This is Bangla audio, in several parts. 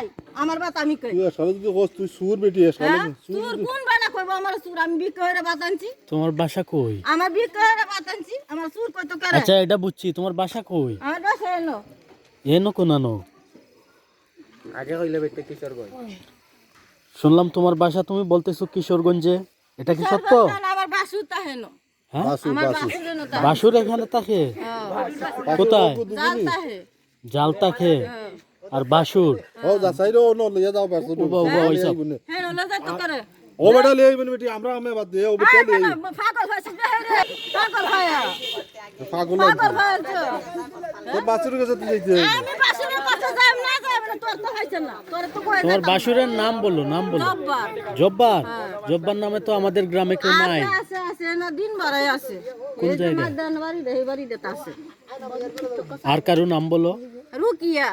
খাই আমার বাত আমি খাই তুই কস তুই সুর বেটি হ্যাঁ? সুর কোন বানা আমার সুর আমি হয়ে বাত আনছি। তোমার বাসা কই? আমার হয়ে বাত আনছি। আমার সুর কত করে? আচ্ছা এটা বুঝছি। তোমার বাসা কই? আমার বাসা এলো। এনো কোনানো? আগে কইলে বেটে কিশোরগঞ্জ। শুনলাম তোমার বাসা তুমি বলতেছো কিশোরগঞ্জে। এটা কি সত্য? আমার বাসু হ্যাঁ? তা বাসুর। এখানে থাকে কোথায়? জাল জাল থাকে আর বাসুর। ও যা সাইড ও ন লইয়া যাও বাসু উবা উবা ওইসব হ্যাঁ ওলা যাই তো করে। ও বেটা লই আইবেন বেটি আমরা আমি বাদ দে ও বেটা এই লই পাগল হয়েছে রে পাগল হয়ে। পাগল পাগল হয়েছে। তো বাসুর কাছে তুই যাইতে আমি বাসুরের কাছে যাই না যাই না তোর তো হয়েছে না। তোর তো কই তোমার বাসুরের নাম বলো নাম বলো। জব্বার। জব্বার? জব্বার নামে তো আমাদের গ্রামে কেউ নাই। আছে আছে আছে না দিন বাড়াই আছে। কোন জায়গায়? মাদান বাড়ি রে বাড়ি দেতা আছে। আর কারও নাম বলো। রুকিয়া।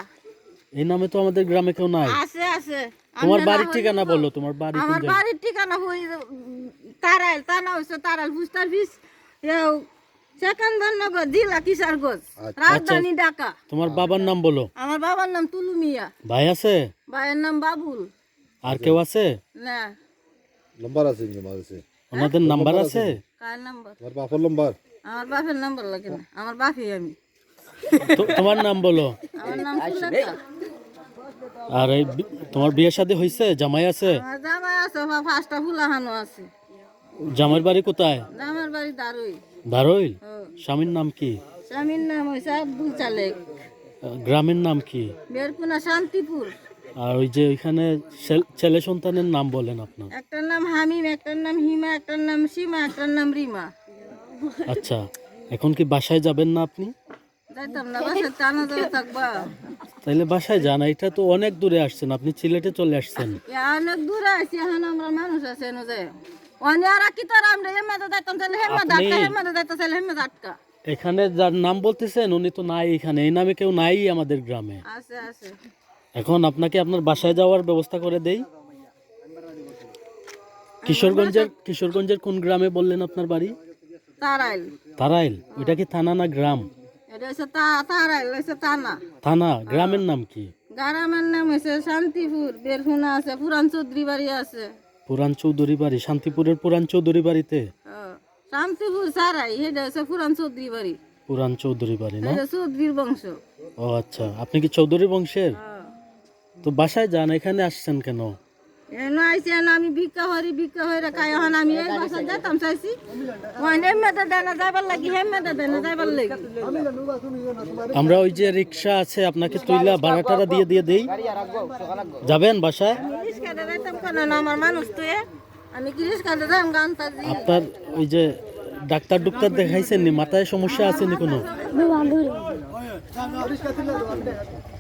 এই নামে তো আমাদের গ্রামে কেউ নাই। আছে আছে। তোমার বাড়ির ঠিকানা বলো তোমার বাড়ি আমার বাড়ির ঠিকানা হই তারাইল। তানা হইছে তারাইল ফুস্তার ফিস সেকেন্দার নগর জেলা কিশোরগঞ্জ রাজধানী ঢাকা। তোমার বাবার নাম বলো। আমার বাবার নাম তুলু মিয়া। ভাই আছে? ভাইয়ের নাম বাবুল। আর কেউ আছে? না। নাম্বার আছে নাম্বার আছে। ওনাদের নাম্বার আছে? কার নাম্বার? আমার বাপর নাম্বার? আমার বাপের নাম্বার লাগে না। আমার বাপই আমি। তোমার নাম বলো। আমার নাম সুলেখা। আর এই তোমার বিয়ে শাদী হয়েছে জামাই আছে? আমার জামাই আছে ফুলাহানো আছে। বাড়ি কোথায়? আমার বাড়ি দারুই দারইল? স্বামীর নাম কি? স্বামীর নাম হয়েছে আব্দুল চালেক। গ্রামের নাম কি? বেরকুনা শান্তিপুর। আর ওই যে ওইখানে ছেল- ছেলে সন্তানের নাম বলেন আপনার। একটার নাম হামিম একটার নাম হিমা একটার নাম সীমা একটার নাম রিমা। আচ্ছা এখন কি বাসায় যাবেন না আপনি? তাইলে বাসায় যান এটা তো অনেক দূরে আসছেন আপনি সিলেটে চলে আসছেন। অনেক দূরে এখন আমরা মানুষ এখানে যার নাম বলতেছেন উনি তো নাই এখানে এই নামে কেউ নাই আমাদের গ্রামে। এখন আপনাকে আপনার বাসায় যাওয়ার ব্যবস্থা করে দেই। কিশোরগঞ্জের কিশোরগঞ্জের কোন গ্রামে বললেন আপনার বাড়ি? তারাইল। তারাইল ওইটা কি থানা না গ্রাম? এটা হচ্ছে তা তারাইল হচ্ছে টানা থানা গ্রামের নাম কি? গ্রামের নাম হচ্ছে শান্তিপুর বেরহুনা আছে পুরান চৌধুরী বাড়ি আছে। পুরান চৌধুরী বাড়ি শান্তিপুরের পুরান চৌধুরী বাড়িতে? শান্তিপুর সারাই এটা হচ্ছে পুরান চৌধুরী বাড়ি। পুরান চৌধুরী বাড়ি না? চৌধুরীর বংশ। ও আচ্ছা আপনি কি চৌধুরী বংশের? তো বাসায় যান এখানে আসছেন কেন? আমি ভিক্ষা হরি ভিক্ষা খাই আমি এই বাসা যেতাম চাইছি। ওই হেমেদা দেনা যাবার লাগি দেনা আমরা ওই যে রিক্সা আছে আপনাকে তুইলা ভাড়া টাড়া দিয়ে দিয়ে দেই। যাবেন বাসায়? আমার মানুষ আমি কি গান আপনার ওই যে ডাক্তার ডুক্তার দেখাইছেন মাথায় সমস্যা আছে নি কোনো?